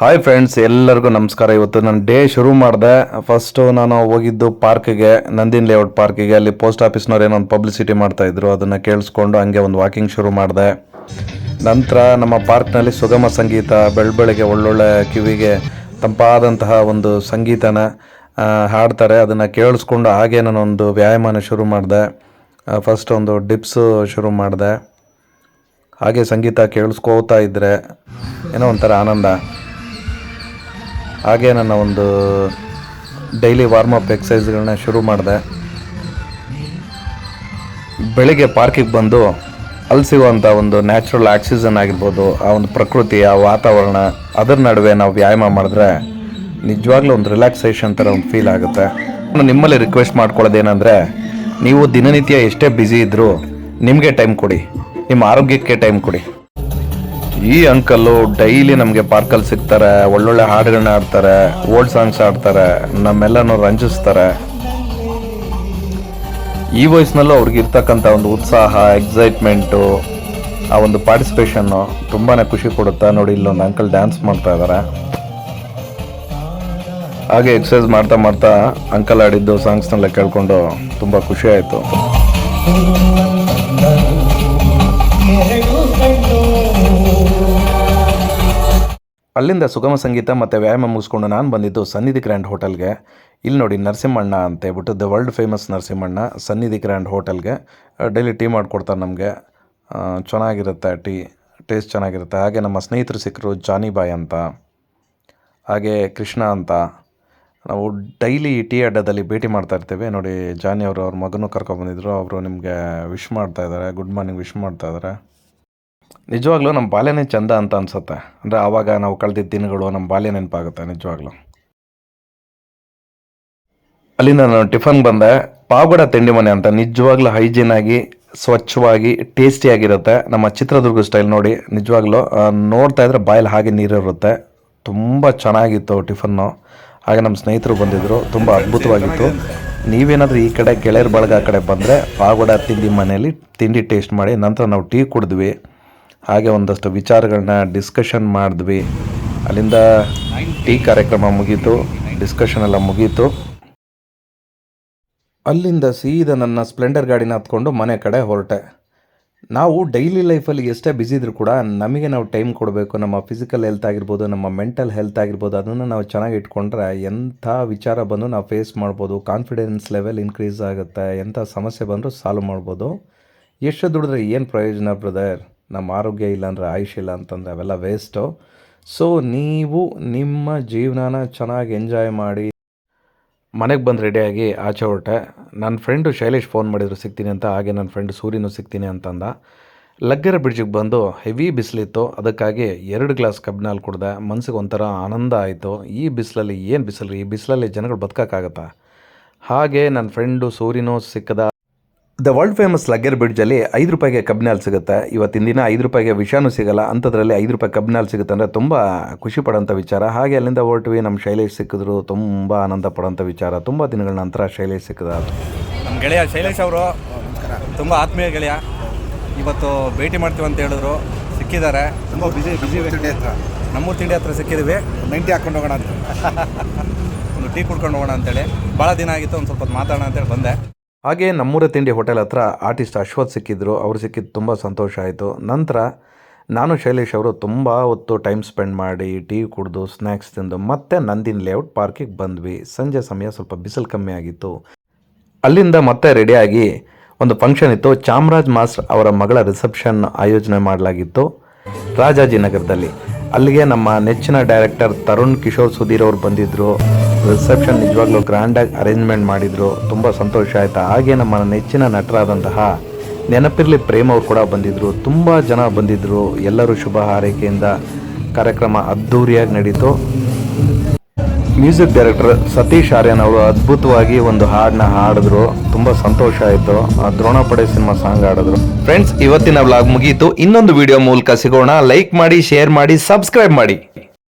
Hi friends ಎಲ್ಲರಿಗೂ ನಮಸ್ಕಾರ. ಇವತ್ತು ನಾನು ಡೇ ಶುರು ಮಾಡಿದೆ. ಫಸ್ಟು ನಾನು ಹೋಗಿದ್ದು ಪಾರ್ಕಿಗೆ, ನಂದಿನ್ ಲೇಔಟ್ ಪಾರ್ಕಿಗೆ. ಅಲ್ಲಿ ಪೋಸ್ಟ್ ಆಫೀಸ್ನವ್ರು ಏನೋ ಒಂದು ಪಬ್ಲಿಸಿಟಿ ಮಾಡ್ತಾ ಇದ್ರು. ಅದನ್ನು ಕೇಳಿಸ್ಕೊಂಡು ಹಂಗೆ ಒಂದು ವಾಕಿಂಗ್ ಶುರು ಮಾಡಿದೆ. ನಂತರ ನಮ್ಮ ಪಾರ್ಕ್ನಲ್ಲಿ ಸುಗಮ ಸಂಗೀತ, ಬೆಳಬೆಳಗ್ಗೆ ಒಳ್ಳೊಳ್ಳೆ ಕಿವಿಗೆ ತಂಪಾದಂತಹ ಒಂದು ಸಂಗೀತನ ಹಾಡ್ತಾರೆ. ಅದನ್ನು ಕೇಳಿಸ್ಕೊಂಡು ಹಾಗೆ ನಾನು ಒಂದು ವ್ಯಾಯಾಮನ ಶುರು ಮಾಡಿದೆ. ಫಸ್ಟ್ ಒಂದು ಡಿಪ್ಸ್ ಶುರು ಮಾಡಿದೆ. ಹಾಗೆ ಸಂಗೀತ ಕೇಳಿಸ್ಕೋತಾ ಇದ್ದರೆ ಏನೋ ಒಂಥರ ಆನಂದ. ಹಾಗೆ ನನ್ನ ಒಂದು ಡೈಲಿ ವಾರ್ಮಪ್ ಎಕ್ಸಸೈಸ್ಗಳನ್ನ ಶುರು ಮಾಡಿದೆ. ಬೆಳಿಗ್ಗೆ ಪಾರ್ಕಿಗೆ ಬಂದು ಅಲ್ಲಿ ಸಿಗುವಂಥ ಒಂದು ನ್ಯಾಚುರಲ್ ಆಕ್ಸಿಜನ್ ಆಗಿರ್ಬೋದು, ಆ ಒಂದು ಪ್ರಕೃತಿ, ಆ ವಾತಾವರಣ, ಅದರ ನಡುವೆ ನಾವು ವ್ಯಾಯಾಮ ಮಾಡಿದ್ರೆ ನಿಜವಾಗ್ಲೂ ಒಂದು ರಿಲ್ಯಾಕ್ಸೇಷನ್ ಥರ ಒಂದು ಫೀಲ್ ಆಗುತ್ತೆ. ನಿಮ್ಮಲ್ಲಿ ರಿಕ್ವೆಸ್ಟ್ ಮಾಡ್ಕೊಳ್ಳೋದೇನೆಂದರೆ ನೀವು ದಿನನಿತ್ಯ ಎಷ್ಟೇ ಬ್ಯುಸಿ ಇದ್ದರೂ ನಿಮಗೆ ಟೈಮ್ ಕೊಡಿ. ನಿಮ್ಮ ಆರೋಗ್ಯಕ್ಕೆ ಟೈಮ್ ಕೊಡಿ. ಈ ಅಂಕಲ್ಲು ಡೈಲಿ ನಮಗೆ ಪಾರ್ಕಲ್ಲಿ ಸಿಗ್ತಾರೆ, ಒಳ್ಳೊಳ್ಳೆ ಹಾಡುಗಳನ್ನ ಆಡ್ತಾರೆ ಓಲ್ಡ್ ಸಾಂಗ್ಸ್ ಆಡ್ತಾರೆ ನಮ್ಮೆಲ್ಲನೂ ರಂಜಿಸ್ತಾರೆ. ಈ ವಯಸ್ಸಿನಲ್ಲೂ ಅವ್ರಿಗೆ ಇರ್ತಕ್ಕಂಥ ಒಂದು ಉತ್ಸಾಹ ಎಕ್ಸೈಟ್ಮೆಂಟು ಆ ಒಂದು ಪಾರ್ಟಿಸಿಪೇಷನ್ನು ತುಂಬಾ ಖುಷಿ ಕೊಡುತ್ತೆ ನೋಡಿ, ಇಲ್ಲೊಂದು ಅಂಕಲ್ ಡ್ಯಾನ್ಸ್ ಮಾಡ್ತಾ ಇದ್ದಾರೆ ಹಾಗೆ ಎಕ್ಸಸೈಸ್ ಮಾಡ್ತಾ ಮಾಡ್ತಾ ಅಂಕಲ್ ಆಡಿದ್ದು ಸಾಂಗ್ಸ್ನೆಲ್ಲ ಕೇಳ್ಕೊಂಡು ತುಂಬ ಖುಷಿ ಆಯಿತು. ಅಲ್ಲಿಂದ ಸುಗಮ ಸಂಗೀತ ಮತ್ತು ವ್ಯಾಯಾಮ ಮುಗಿಸ್ಕೊಂಡು ನಾನು ಬಂದಿದ್ದು ಸನ್ನಿಧಿ ಗ್ರ್ಯಾಂಡ್ ಹೋಟೆಲ್ಗೆ. ಇಲ್ಲಿ ನೋಡಿ ನರಸಿಂಹಣ್ಣ ಅಂತ ಹೇಳ್ಬಿಟ್ಟು ದ ವರ್ಲ್ಡ್ ಫೇಮಸ್ ನರಸಿಂಹಣ್ಣ ಸನ್ನಿಧಿ ಗ್ರ್ಯಾಂಡ್ ಹೋಟೆಲ್ಗೆ. ಡೈಲಿ ಟೀ ಮಾಡಿಕೊಡ್ತಾರೆ ನಮಗೆ. ಚೆನ್ನಾಗಿರುತ್ತೆ ಟೀ ಟೇಸ್ಟ್ ಚೆನ್ನಾಗಿರುತ್ತೆ. ಹಾಗೆ ನಮ್ಮ ಸ್ನೇಹಿತರು ಸಿಕ್ಕರು ಜಾನಿ ಬಾಯ್ ಅಂತ, ಹಾಗೆ ಕೃಷ್ಣ ಅಂತ. ನಾವು ಡೈಲಿ ಟೀ ಅಡ್ಡದಲ್ಲಿ ಭೇಟಿ ಮಾಡ್ತಾ ಇರ್ತೇವೆ. ನೋಡಿ ಜಾನಿ ಅವರು ಅವ್ರ ಮಗನೂ ಕರ್ಕೊಂಡ್ಬಂದಿದ್ರು ಅವರು ನಿಮಗೆ ವಿಶ್ ಮಾಡ್ತಾ ಇದ್ದಾರೆ ಗುಡ್ ಮಾರ್ನಿಂಗ್ ವಿಶ್ ಮಾಡ್ತಾ ಇದ್ದಾರೆ ನಿಜವಾಗ್ಲೂ ನಮ್ಮ ಬಾಲ್ಯನೇ ಚಂದ ಅಂತ ಅನ್ಸುತ್ತೆ. ಅಂದರೆ ಆವಾಗ ನಾವು ಕಳೆದಿದ್ದ ದಿನಗಳು ನಮ್ಮ ಬಾಲ್ಯ ನೆನಪಾಗುತ್ತೆ, ನಿಜವಾಗ್ಲೂ. ಅಲ್ಲಿಂದ ನಾನು ಟಿಫನ್ ಬಂದೆ. ಪಾವಗಡ ತಿಂಡಿ ಮನೆ ಅಂತ ನಿಜವಾಗ್ಲೂ ಹೈಜೀನ್ ಆಗಿ, ಸ್ವಚ್ಛವಾಗಿ ಟೇಸ್ಟಿಯಾಗಿರುತ್ತೆ ನಮ್ಮ ಚಿತ್ರದುರ್ಗ ಸ್ಟೈಲ್ ನೋಡಿ, ನಿಜವಾಗ್ಲೂ ನೋಡ್ತಾ ಇದ್ರೆ ಬಾಯಲ್ಲಿ ಹಾಗೆ ನೀರಿರುತ್ತೆ. ತುಂಬ ಚೆನ್ನಾಗಿತ್ತು ಟಿಫನ್ನು. ಹಾಗೆ ನಮ್ಮ ಸ್ನೇಹಿತರು ಬಂದಿದ್ದರು ತುಂಬ ಅದ್ಭುತವಾಗಿತ್ತು. ನೀವೇನಾದರೂ ಈ ಕಡೆ ಗೆಳೆಯರ ಬಳಗ ಆ ಕಡೆ ಬಂದರೆ ಪಾಗೋಡ ತಿಂಡಿ ಮನೆಯಲ್ಲಿ ತಿಂಡಿ ಟೇಸ್ಟ್ ಮಾಡಿ, ನಂತರ ನಾವು ಟೀ ಕುಡಿದ್ವಿ. ಹಾಗೆ ಒಂದಷ್ಟು ವಿಚಾರಗಳನ್ನ ಡಿಸ್ಕಷನ್ ಮಾಡಿದ್ವಿ. ಅಲ್ಲಿಂದ ಟೀ ಕಾರ್ಯಕ್ರಮ ಮುಗೀತು ಡಿಸ್ಕಷನ್ ಎಲ್ಲ ಮುಗೀತು. ಅಲ್ಲಿಂದ ಸೀದಾ ನನ್ನ ಸ್ಪ್ಲೆಂಡರ್ ಗಾಡಿನ ಹತ್ಕೊಂಡು ಮನೆ ಕಡೆ ಹೊರಟೆ. ನಾವು ಡೈಲಿ ಲೈಫಲ್ಲಿ ಎಷ್ಟೇ ಬ್ಯುಸಿ ಇದ್ರೂ ಕೂಡ ನಮಗೆ ನಾವು ಟೈಮ್ ಕೊಡಬೇಕು, ನಮ್ಮ ಫಿಸಿಕಲ್ ಹೆಲ್ತ್ ಆಗಿರ್ಬೋದು, ನಮ್ಮ ಮೆಂಟಲ್ ಹೆಲ್ತ್ ಆಗಿರ್ಬೋದು, ಅದನ್ನು ನಾವು ಚೆನ್ನಾಗಿ ಇಟ್ಕೊಂಡ್ರೆ ಎಂಥ ವಿಚಾರ ಬಂದು ನಾವು ಫೇಸ್ ಮಾಡ್ಬೋದು ಕಾನ್ಫಿಡೆನ್ಸ್ ಲೆವೆಲ್ ಇನ್ಕ್ರೀಸ್ ಆಗುತ್ತೆ, ಎಂಥ ಸಮಸ್ಯೆ ಬಂದರೂ ಸಾಲ್ವ್ ಮಾಡ್ಬೋದು. ಎಷ್ಟು ದುಡಿದ್ರೆ ಏನು ಪ್ರಯೋಜನ ಬ್ರದರ್ ನಮ್ಮ ಆರೋಗ್ಯ ಇಲ್ಲ ಅಂದರೆ ಆಯುಷ್ ಇಲ್ಲ ಅಂತಂದರೆ ಅವೆಲ್ಲ ವೇಸ್ಟು ಸೊ ನೀವು ನಿಮ್ಮ ಜೀವನನ ಚೆನ್ನಾಗಿ ಎಂಜಾಯ್ ಮಾಡಿ ಮನೆಗೆ ಬಂದು ರೆಡಿಯಾಗಿ ಆಚೆ ಹೊರಟೆ ನನ್ನ ಫ್ರೆಂಡು ಶೈಲೇಶ್ ಫೋನ್ ಮಾಡಿದ್ರು, ಸಿಗ್ತೀನಿ ಅಂತ. ಹಾಗೆ ನನ್ನ ಫ್ರೆಂಡ್ ಸೂರ್ಯನೂ ಸಿಗ್ತೀನಿ ಅಂತಂದ. ಲಗ್ಗರ ಬ್ರಿಡ್ಜಿಗೆ ಬಂದು ಹೆವಿ ಬಿಸಿಲಿತ್ತು. ಅದಕ್ಕಾಗಿ ಎರಡು ಗ್ಲಾಸ್ ಕಬ್ಬಿನಲ್ಲಿ ಕುಡ್ದೆ. ಮನ್ಸಿಗೆ ಒಂಥರ ಆನಂದ ಆಯಿತು. ಈ ಬಿಸಿಲಲ್ಲಿ ಏನು ಬಿಸಿಲು ಈ ಬಿಸಿಲಲ್ಲಿ ಜನಗಳು ಬದುಕೋಕ್ಕಾಗತ್ತಾ ಹಾಗೆ ನನ್ನ ಫ್ರೆಂಡು ಸೂರ್ಯನೂ ಸಿಕ್ಕದ. ದ ವರ್ಲ್ಡ್ ಫೇಮಸ್ ಲಗ್ಗೆರ್ ಬ್ರಿಡ್ಜಲ್ಲಿ ಐದು ರೂಪಾಯಿಗೆ ಕಬ್ಬಿನ ಹಾಲು ಸಿಗುತ್ತೆ. ಇವತ್ತಿನ ದಿನ ಐದು ರೂಪಾಯಿಗೆ ವಿಷಾನು ಸಿಗಲ್ಲ. ಅಂಥದ್ರಲ್ಲಿ ಐದು ರೂಪಾಯಿ ಕಬ್ಬಿನ ಹಾಲು ಸಿಗುತ್ತೆ ಅಂದರೆ ತುಂಬ ಖುಷಿ ಪಡೋಂಥ ವಿಚಾರ. ಹಾಗೆ ಅಲ್ಲಿಂದ ಹೊರಟ್ವಿ ನಮ್ಮ ಶೈಲೇಶ್ ಸಿಕ್ಕಿದ್ರು ತುಂಬ ಆನಂದ ಪಡೋಂಥ ವಿಚಾರ. ತುಂಬ ದಿನಗಳ ನಂತರ ಶೈಲೇಶ್ ಸಿಕ್ಕಿದ. ನಮ್ಮ ಗೆಳೆಯ ಶೈಲೇಶ್ ಅವರು ತುಂಬ ಆತ್ಮೀಯ ಗೆಳೆಯ. ಇವತ್ತು ಭೇಟಿ ಮಾಡ್ತೀವಿ ಅಂತ ಹೇಳಿದ್ರು. ಸಿಕ್ಕಿದ್ದಾರೆ. ತುಂಬ ಬಿಸಿ ಬಿಸಿ ತಿಂಡಿ ಹತ್ರ. ನಮ್ಮೂರು ತಿಂಡಿ ಹತ್ರ ಸಿಕ್ಕಿದ್ವಿ. ನೈಂಟಿ ಹಾಕ್ಕೊಂಡು ಹೋಗೋಣ ಅಂತ. ಒಂದು ಟೀ ಕುಡ್ಕೊಂಡು ಹೋಗೋಣ ಅಂತೇಳಿ. ಭಾಳ ದಿನ ಆಗಿತ್ತು ಒಂದು ಸ್ವಲ್ಪ ಮಾತಾಡೋಣ ಅಂತೇಳಿ ಬಂದೆ. ಹಾಗೆ ನಮ್ಮೂರ ತಿಂಡಿ ಹೋಟೆಲ್ ಹತ್ರ ಆರ್ಟಿಸ್ಟ್ ಅಶ್ವಥ್ ಸಿಕ್ಕಿದ್ರು. ಅವ್ರು ಸಿಕ್ಕಿದ್ದು ತುಂಬ ಸಂತೋಷ ಆಯಿತು. ನಂತರ ನಾನು ಶೈಲೇಶ್ ಅವರು ತುಂಬ ಹೊತ್ತು ಟೈಮ್ ಸ್ಪೆಂಡ್ ಮಾಡಿ ಟೀ ಕುಡಿದು ಸ್ನ್ಯಾಕ್ಸ್ ತಿಂದು ಮತ್ತೆ ನಂದಿನ ಲೇಔಟ್ ಪಾರ್ಕಿಗೆ ಬಂದ್ವಿ. ಸಂಜೆ ಸಮಯ ಸ್ವಲ್ಪ ಬಿಸಿಲು ಕಮ್ಮಿ ಆಗಿತ್ತು. ಅಲ್ಲಿಂದ ಮತ್ತೆ ರೆಡಿಯಾಗಿ ಒಂದು ಫಂಕ್ಷನ್ ಇತ್ತು. ಚಾಮರಾಜ್ ಮಾಸ್ಟರ್ ಅವರ ಮಗಳ ರಿಸೆಪ್ಷನ್ ಆಯೋಜನೆ ಮಾಡಲಾಗಿತ್ತು ರಾಜಾಜಿನಗರದಲ್ಲಿ ಅಲ್ಲಿಗೆ ನಮ್ಮ ನೆಚ್ಚಿನ ಡೈರೆಕ್ಟರ್ ತರುಣ್ ಕಿಶೋರ್ ಸುಧೀರ್ ಅವರು ಬಂದಿದ್ದರು ರಿಸೆಪ್ಷನ್ ನಿಜವಾಗ್ಲೂ ಗ್ರ್ಯಾಂಡಾಗಿ ಅರೇಂಜ್ಮೆಂಟ್ ಮಾಡಿದರು. ತುಂಬ ಸಂತೋಷ ಆಯಿತು? ಹಾಗೆ ನಮ್ಮ ನೆಚ್ಚಿನ ನಟರಾದಂತಹ ನೆನಪಿರ್ಲಿ ಪ್ರೇಮ್ ಅವರು ಕೂಡ ಬಂದಿದ್ದರು ತುಂಬ ಜನ ಬಂದಿದ್ದರು ಎಲ್ಲರೂ ಶುಭ ಹಾರೈಕೆಯಿಂದ ಕಾರ್ಯಕ್ರಮ ಅದ್ಧೂರಿಯಾಗಿ ನಡೀತು. ಮ್ಯೂಸಿಕ್ ಡೈರೆಕ್ಟರ್ ಸತೀಶ್ ಆರ್ಯನ್ ಅವರು ಅದ್ಭುತವಾಗಿ ಒಂದು ಹಾಡನ್ನ ಹಾಡಿದ್ರು. ತುಂಬ ಸಂತೋಷ ಆಯಿತು. ದ್ರೋಣಪಡೆ ಸಿನಿಮಾ ಸಾಂಗ್ ಹಾಡಿದ್ರು. ಫ್ರೆಂಡ್ಸ್ ಇವತ್ತಿನ ವ್ಲಾಗ್ ಮುಗೀತು. ಇನ್ನೊಂದು ವಿಡಿಯೋ ಮೂಲಕ ಸಿಗೋಣ. ಲೈಕ್ ಮಾಡಿ ಶೇರ್ ಮಾಡಿ ಸಬ್ಸ್ಕ್ರೈಬ್ ಮಾಡಿ.